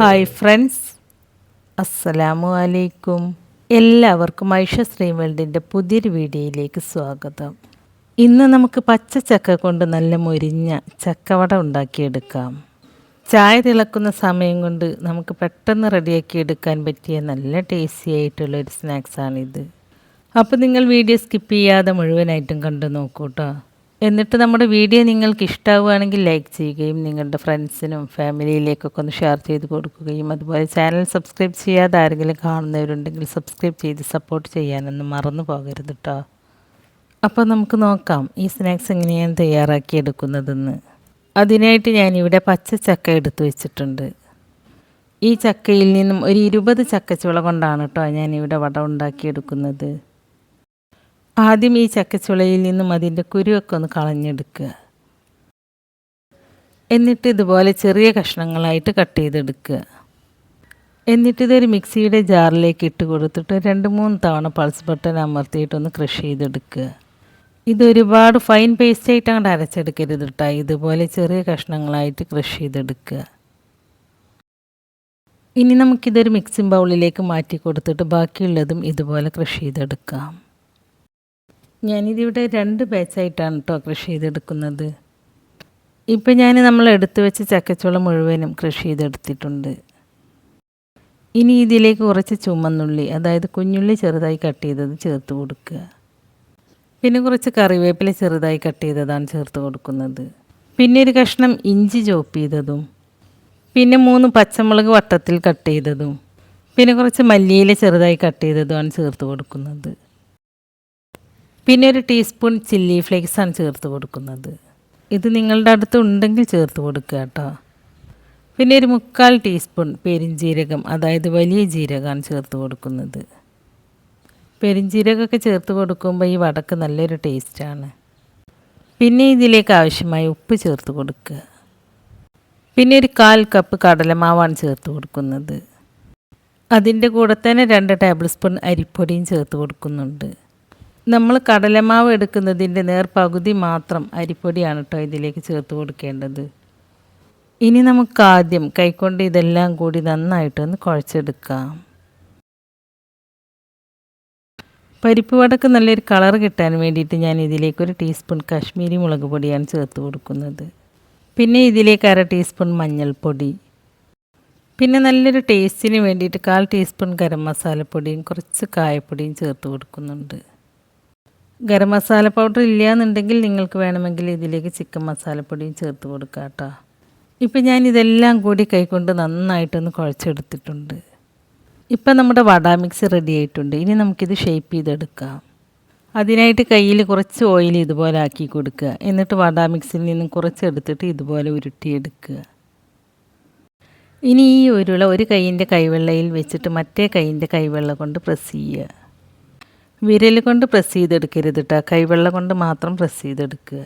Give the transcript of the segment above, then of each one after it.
Hi friends. അസ്സലാമു അലൈക്കും. എല്ലാവർക്കും ഐഷ ശ്രീ വേൾഡിന്റെ പുതിയൊരു വീഡിയോയിലേക്ക് സ്വാഗതം. ഇന്ന് നമുക്ക് പച്ച ചക്ക കൊണ്ട് നല്ല മൊരിഞ്ഞ ചക്കവട ഉണ്ടാക്കിയെടുക്കാം. ചായ തിളക്കുന്ന സമയം കൊണ്ട് നമുക്ക് പെട്ടെന്ന് റെഡിയാക്കി എടുക്കാൻ പറ്റിയ നല്ല ടേസ്റ്റി ആയിട്ടുള്ള ഒരു സ്നാക്സാണിത്. അപ്പോൾ നിങ്ങൾ വീഡിയോ സ്കിപ്പ് ചെയ്യാതെ മുഴുവനായിട്ടും കണ്ടു നോക്കൂ കേട്ടോ എന്നിട്ട് നമ്മുടെ വീഡിയോ നിങ്ങൾക്ക് ഇഷ്ടമാവുകയാണെങ്കിൽ ലൈക്ക് ചെയ്യുകയും നിങ്ങളുടെ ഫ്രണ്ട്സിനും ഫാമിലിയിലേക്കൊക്കെ ഒന്ന് ഷെയർ ചെയ്ത് കൊടുക്കുകയും അതുപോലെ ചാനൽ സബ്സ്ക്രൈബ് ചെയ്യാതെ ആരെങ്കിലും കാണുന്നവരുണ്ടെങ്കിൽ സബ്സ്ക്രൈബ് ചെയ്ത് സപ്പോർട്ട് ചെയ്യാനൊന്നും മറന്നു പോകരുത് കേട്ടോ അപ്പോൾ നമുക്ക് നോക്കാം ഈ സ്നാക്സ് എങ്ങനെയാണ് തയ്യാറാക്കി തയ്യാറാക്കിയെടുക്കുന്നതെന്ന് അതിനായിട്ട് ഞാനിവിടെ പച്ച ചക്ക എടുത്തു വെച്ചിട്ടുണ്ട്. ഈ ചക്കയിൽ നിന്നും ഒരു ഇരുപത് ചക്കച്ചുള കൊണ്ടാണ് കേട്ടോ ഞാനിവിടെ വട ഉണ്ടാക്കിയെടുക്കുന്നത്. ആദ്യം ഈ ചക്കച്ചുളയിൽ നിന്നും അതിന്റെ കുരുവൊക്കെ ഒന്ന് കളഞ്ഞെടുക്കുക. എന്നിട്ട് ഇതുപോലെ ചെറിയ കഷ്ണങ്ങളായിട്ട് കട്ട് ചെയ്തെടുക്കുക. എന്നിട്ട് ഇതൊരു മിക്സിയുടെ ജാറിലേക്ക് ഇട്ട് കൊടുത്തിട്ട് രണ്ട് മൂന്ന് തവണ പൾസ് ബട്ടൺ അമർത്തിയിട്ടൊന്ന് ക്രഷ് ചെയ്തെടുക്കുക. ഇതൊരുപാട് ഫൈൻ പേസ്റ്റ് ആയിട്ട് അങ്ങോട്ട് അരച്ചെടുക്കരുത് കേട്ടോ ഇതുപോലെ ചെറിയ കഷ്ണങ്ങളായിട്ട് ക്രഷ് ചെയ്തെടുക്കുക. ഇനി നമുക്കിതൊരു മിക്സിംഗ് ബൗളിലേക്ക് മാറ്റി കൊടുത്തിട്ട് ബാക്കിയുള്ളതും ഇതുപോലെ ക്രഷ് ചെയ്തെടുക്കാം. ഞാനിതിവിടെ രണ്ട് ബാച്ചായിട്ടാണ് കേട്ടോ കൃഷി ചെയ്തെടുക്കുന്നത്. ഇപ്പം ഞാൻ നമ്മൾ എടുത്തു വെച്ച ചക്കച്ചുള മുഴുവനും കൃഷി ചെയ്തെടുത്തിട്ടുണ്ട്. ഇനി ഇതിലേക്ക് കുറച്ച് ചുമന്നുള്ളി അതായത് കുഞ്ഞുള്ളി ചെറുതായി കട്ട് ചെയ്തത് ചേർത്ത് കൊടുക്കുക. പിന്നെ കുറച്ച് കറിവേപ്പില ചെറുതായി കട്ട് ചെയ്തതാണ് ചേർത്ത് കൊടുക്കുന്നത്. പിന്നെ ഒരു കഷ്ണം ഇഞ്ചി ചോപ്പ് ചെയ്തതും പിന്നെ മൂന്ന് പച്ചമുളക് വട്ടത്തിൽ കട്ട് ചെയ്തതും പിന്നെ കുറച്ച് മല്ലിയില ചെറുതായി കട്ട് ചെയ്തതുമാണ് ചേർത്ത് കൊടുക്കുന്നത്. പിന്നെ ഒരു ടീസ്പൂൺ ചില്ലി ഫ്ലേക്സാണ് ചേർത്ത് കൊടുക്കുന്നത്. ഇത് നിങ്ങളുടെ അടുത്ത് ഉണ്ടെങ്കിൽ ചേർത്ത് കൊടുക്കുക കേട്ടോ. പിന്നെ ഒരു മുക്കാൽ ടീസ്പൂൺ പെരിഞ്ജീരകം അതായത് വലിയ ജീരകമാണ് ചേർത്ത് കൊടുക്കുന്നത്. പെരിഞ്ജീരകമൊക്കെ ചേർത്ത് കൊടുക്കുമ്പോൾ ഈ വടക്ക് നല്ലൊരു ടേസ്റ്റാണ് പിന്നെ ഇതിലേക്ക് ആവശ്യമായ ഉപ്പ് ചേർത്ത് കൊടുക്കുക. പിന്നെ ഒരു കാൽ കപ്പ് കടലമാവാണ് ചേർത്ത് കൊടുക്കുന്നത്. അതിന്റെ കൂടെ തന്നെ രണ്ട് ടേബിൾ സ്പൂൺ അരിപ്പൊടിയും ചേർത്ത് കൊടുക്കുന്നുണ്ട്. നമ്മൾ കടലമാവ് എടുക്കുന്നതിന്റെ നേർ പകുതി മാത്രം അരിപ്പൊടിയാണ് കേട്ടോ ഇതിലേക്ക് ചേർത്ത് കൊടുക്കേണ്ടത്. ഇനി നമുക്ക് ആദ്യം കൈക്കൊണ്ട് ഇതെല്ലാം കൂടി നന്നായിട്ടൊന്ന് കുഴച്ചെടുക്കാം. പരിപ്പ് വടക്ക് നല്ലൊരു കളർ കിട്ടാൻ വേണ്ടിയിട്ട് ഞാൻ ഇതിലേക്ക് ഒരു ടീസ്പൂൺ കാശ്മീരി മുളക് പൊടിയാണ് ചേർത്ത് കൊടുക്കുന്നത്. പിന്നെ ഇതിലേക്ക് അര ടീസ്പൂൺ മഞ്ഞൾപ്പൊടി. പിന്നെ നല്ലൊരു ടേസ്റ്റിന് വേണ്ടിയിട്ട് കാൽ ടീസ്പൂൺ ഗരം മസാലപ്പൊടിയും കുറച്ച് കായപ്പൊടിയും ചേർത്ത് കൊടുക്കുന്നുണ്ട്. ഗരം മസാല പൗഡർ ഇല്ല എന്നുണ്ടെങ്കിൽ നിങ്ങൾക്ക് വേണമെങ്കിൽ ഇതിലേക്ക് ചിക്കൻ മസാലപ്പൊടിയും ചേർത്ത് കൊടുക്കാം കേട്ടോ. ഇപ്പം ഞാൻ ഇതെല്ലാം കൂടി കൈകൊണ്ട് നന്നായിട്ടൊന്ന് കുഴച്ചെടുത്തിട്ടുണ്ട്. ഇപ്പം നമ്മുടെ വട മിക്സ് റെഡി ആയിട്ടുണ്ട്. ഇനി നമുക്കിത് ഷേപ്പ് ചെയ്തെടുക്കാം. അതിനായിട്ട് കയ്യിൽ കുറച്ച് ഓയിൽ ഇതുപോലെ ആക്കി കൊടുക്കുക. എന്നിട്ട് വട മിക്സിൽ നിന്നും കുറച്ചെടുത്തിട്ട് ഇതുപോലെ ഉരുട്ടിയെടുക്കുക. ഇനി ഈ ഉരുള ഒരു കൈയിന്റെ കൈവെള്ളയിൽ വെച്ചിട്ട് മറ്റേ കൈയിന്റെ കൈവെള്ള കൊണ്ട് പ്രസ് ചെയ്യുക. വിരൽ കൊണ്ട് പ്രസ് ചെയ്തെടുക്കരുത് കേട്ടോ കൈവെള്ള കൊണ്ട് മാത്രം പ്രസ് ചെയ്തെടുക്കുക.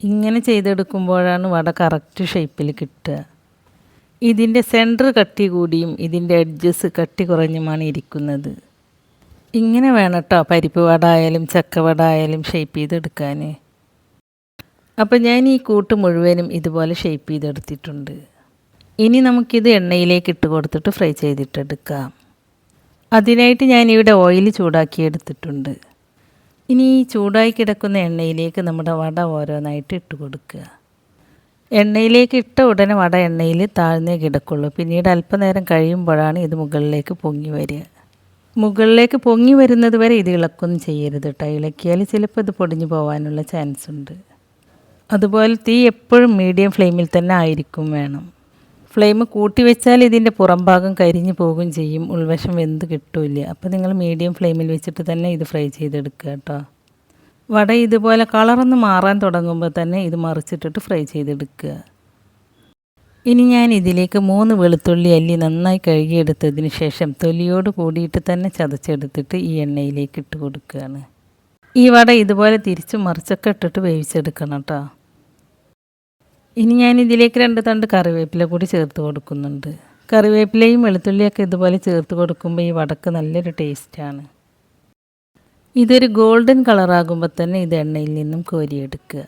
ഇങ്ങനെ ചെയ്തെടുക്കുമ്പോഴാണ് വട കറക്റ്റ് ഷേപ്പിൽ കിട്ടുക. ഇതിന്റെ സെന്റർ കട്ടി കൂടിയും ഇതിന്റെ എഡ്ജസ് കട്ടി കുറഞ്ഞുമാണ് ഇരിക്കുന്നത്. ഇങ്ങനെ വേണം കേട്ടോ പരിപ്പ് വട ആയാലും ചക്ക വട ആയാലും ഷേപ്പ് ചെയ്തെടുക്കാൻ. അപ്പോൾ ഞാൻ ഈ കൂട്ട് മുഴുവനും ഇതുപോലെ ഷേപ്പ് ചെയ്തെടുത്തിട്ടുണ്ട്. ഇനി നമുക്കിത് എണ്ണയിലേക്ക് ഇട്ട് കൊടുത്തിട്ട് ഫ്രൈ ചെയ്തിട്ടെടുക്കാം. അതിനായിട്ട് ഞാനിവിടെ ഓയിൽ ചൂടാക്കി എടുത്തിട്ടുണ്ട്. ഇനി ഈ ചൂടായി കിടക്കുന്ന എണ്ണയിലേക്ക് നമ്മുടെ വട ഓരോന്നായിട്ട് ഇട്ട് കൊടുക്കുക. എണ്ണയിലേക്ക് ഇട്ട ഉടനെ വട എണ്ണയിൽ താഴ്ന്നേ കിടക്കുള്ളൂ. പിന്നീട് അല്പനേരം കഴിയുമ്പോഴാണ് ഇത് മുകളിലേക്ക് പൊങ്ങി വരിക. മുകളിലേക്ക് പൊങ്ങി വരുന്നത് വരെ ഇത് ഇളക്കൊന്നും ചെയ്യരുത് കേട്ടോ. ഇളക്കിയാൽ ചിലപ്പോൾ ഇത് പൊടിഞ്ഞു പോകാനുള്ള ചാൻസ് ഉണ്ട്. അതുപോലെ തീ എപ്പോഴും മീഡിയം ഫ്ലെയിമിൽ തന്നെ ആയിരിക്കും വേണം. ഫ്ലെയിം കൂട്ടി വെച്ചാൽ ഇതിന്റെ പുറം ഭാഗം കരിഞ്ഞു പോകും ചെയ്യും. ഉൾവശം വെന്ത് കിട്ടില്ല. അപ്പോൾ നിങ്ങൾ മീഡിയം ഫ്ലെയിമിൽ വെച്ചിട്ട് തന്നെ ഇത് ഫ്രൈ ചെയ്തെടുക്കുക കേട്ടോ. വട ഇതുപോലെ കളറൊന്ന് മാറാൻ തുടങ്ങുമ്പോൾ തന്നെ ഇത് മറിച്ചിട്ടിട്ട് ഫ്രൈ ചെയ്തെടുക്കുക. ഇനി ഞാൻ ഇതിലേക്ക് മൂന്ന് വെളുത്തുള്ളി അല്ലി നന്നായി കഴുകിയെടുത്തതിന് ശേഷം തൊലിയോട് കൂടിയിട്ട് തന്നെ ചതച്ചെടുത്തിട്ട് ഈ എണ്ണയിലേക്ക് ഇട്ട് കൊടുക്കുകയാണ്. ഈ വട ഇതുപോലെ തിരിച്ച് മറിച്ചൊക്കെ ഇട്ടിട്ട് വേവിച്ചെടുക്കണം കേട്ടോ. ഇനി ഞാൻ ഇതിലേക്ക് രണ്ട് തണ്ട് കറിവേപ്പില കൂടി ചേർത്ത് കൊടുക്കുന്നുണ്ട്. കറിവേപ്പിലയും വെളുത്തുള്ളിയൊക്കെ ഇതുപോലെ ചേർത്ത് കൊടുക്കുമ്പോൾ ഈ വടക്ക് നല്ലൊരു ടേസ്റ്റാണ്. ഇതൊരു ഗോൾഡൻ കളറാകുമ്പോൾ തന്നെ ഇത് എണ്ണയിൽ നിന്നും കോരിയെടുക്കുക.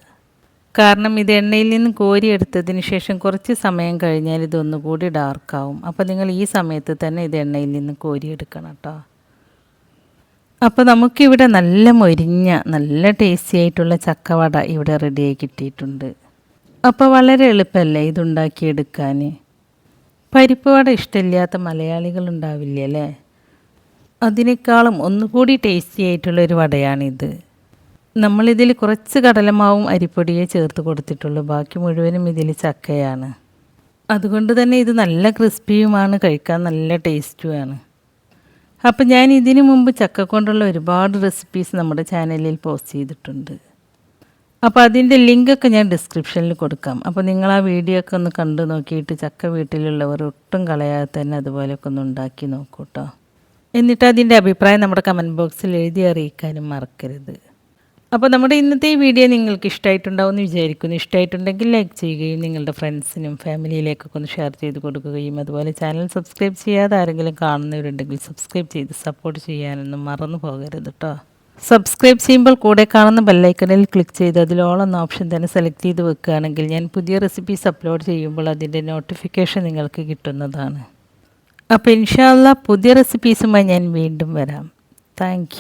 കാരണം ഇത് എണ്ണയിൽ നിന്ന് കോരിയെടുത്തതിന് ശേഷം കുറച്ച് സമയം കഴിഞ്ഞാൽ ഇതൊന്നുകൂടി ഡാർക്കാവും അപ്പോൾ നിങ്ങൾ ഈ സമയത്ത് തന്നെ ഇത് എണ്ണയിൽ നിന്ന് കോരിയെടുക്കണം കേട്ടോ അപ്പോൾ നമുക്കിവിടെ നല്ല മൊരിഞ്ഞ നല്ല ടേസ്റ്റി ആയിട്ടുള്ള ചക്കവട ഇവിടെ റെഡിയായി കിട്ടിയിട്ടുണ്ട്. അപ്പോൾ വളരെ എളുപ്പമല്ലേ ഇതുണ്ടാക്കിയെടുക്കാൻ പരിപ്പ് വട ഇഷ്ടമില്ലാത്ത മലയാളികൾ അല്ലേ അതിനേക്കാളും ഒന്നുകൂടി ടേസ്റ്റി ആയിട്ടുള്ള ഒരു വടയാണിത്. നമ്മളിതിൽ കുറച്ച് കടലമാവും അരിപ്പൊടിയെ ചേർത്ത് കൊടുത്തിട്ടുള്ളൂ. ബാക്കി മുഴുവനും ഇതിൽ ചക്കയാണ്. അതുകൊണ്ട് തന്നെ ഇത് നല്ല ക്രിസ്പിയുമാണ് കഴിക്കാൻ നല്ല ടേസ്റ്റുമാണ്. അപ്പം ഞാൻ ഇതിനു മുമ്പ് ചക്ക കൊണ്ടുള്ള ഒരുപാട് റെസിപ്പീസ് നമ്മുടെ ചാനലിൽ പോസ്റ്റ് ചെയ്തിട്ടുണ്ട്. അപ്പോൾ അതിന്റെ ലിങ്കൊക്കെ ഞാൻ ഡിസ്ക്രിപ്ഷനിൽ കൊടുക്കാം. അപ്പോൾ നിങ്ങൾ ആ വീഡിയോ ഒക്കെ ഒന്ന് കണ്ടു നോക്കിയിട്ട് ചക്ക വീട്ടിലുള്ളവർ ഒട്ടും കളയാതെ തന്നെ അതുപോലെയൊക്കെ ഒന്ന് ഉണ്ടാക്കി നോക്കൂ കേട്ടോ എന്നിട്ട് അതിന്റെ അഭിപ്രായം നമ്മുടെ കമന്റ് ബോക്സിൽ എഴുതി അറിയിക്കാനും മറക്കരുത്. അപ്പോൾ നമ്മുടെ ഇന്നത്തെ ഈ വീഡിയോ നിങ്ങൾക്ക് ഇഷ്ടമായിട്ടുണ്ടാവും എന്ന് വിചാരിക്കുന്നു. ഇഷ്ടമായിട്ടുണ്ടെങ്കിൽ ലൈക്ക് ചെയ്യുകയും നിങ്ങളുടെ ഫ്രണ്ട്സിനും ഫാമിലിയിലേക്കൊക്കെ ഒന്ന് ഷെയർ ചെയ്ത് കൊടുക്കുകയും അതുപോലെ ചാനൽ സബ്സ്ക്രൈബ് ചെയ്യാതെ ആരെങ്കിലും കാണുന്നവരുണ്ടെങ്കിൽ സബ്സ്ക്രൈബ് ചെയ്ത് സപ്പോർട്ട് ചെയ്യാനൊന്നും മറന്നു പോകരുത് കേട്ടോ സബ്സ്ക്രൈബ് ചെയ്യുമ്പോൾ കൂടെ കാണുന്ന ബെല്ലൈക്കണിൽ ക്ലിക്ക് ചെയ്ത് അതിലോളം ഓപ്ഷൻ തന്നെ സെലക്ട് ചെയ്ത് വെക്കുകയാണെങ്കിൽ ഞാൻ പുതിയ റെസിപ്പീസ് അപ്ലോഡ് ചെയ്യുമ്പോൾ അതിന്റെ നോട്ടിഫിക്കേഷൻ നിങ്ങൾക്ക് കിട്ടുന്നതാണ്. അപ്പോൾ ഇൻഷാല്ല പുതിയ റെസിപ്പീസുമായി ഞാൻ വീണ്ടും വരാം. താങ്ക്